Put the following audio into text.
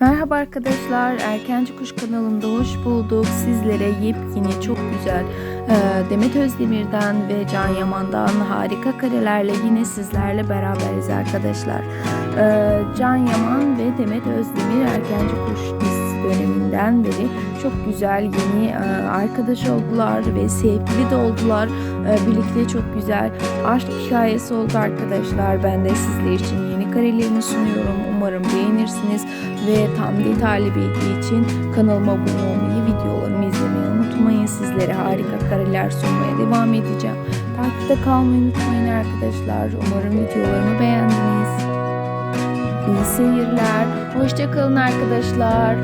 Merhaba arkadaşlar, Erkenci Kuş kanalında hoş bulduk. Sizlere yepyeni çok güzel e, Demet Özdemir'den ve Can Yaman'dan harika karelerle yine sizlerle beraberiz arkadaşlar. E, Can Yaman ve Demet Özdemir Erkenci Kuş dizisi döneminden beri çok güzel yeni e, arkadaş oldular ve sevgili de oldular. E, birlikte çok güzel aşk hikayesi oldu arkadaşlar. Ben de sizler için yeni karelerini sunuyorum. Umarım beğenirsiniz ve tam detaylı bilgi için kanalıma abone olmayı, videolarımı izlemeyi unutmayın. Sizlere harika kareler sunmaya devam edeceğim. Takipte kalmayı unutmayın arkadaşlar. Umarım videolarımı beğendiniz. İyi seyirler. Hoşçakalın arkadaşlar.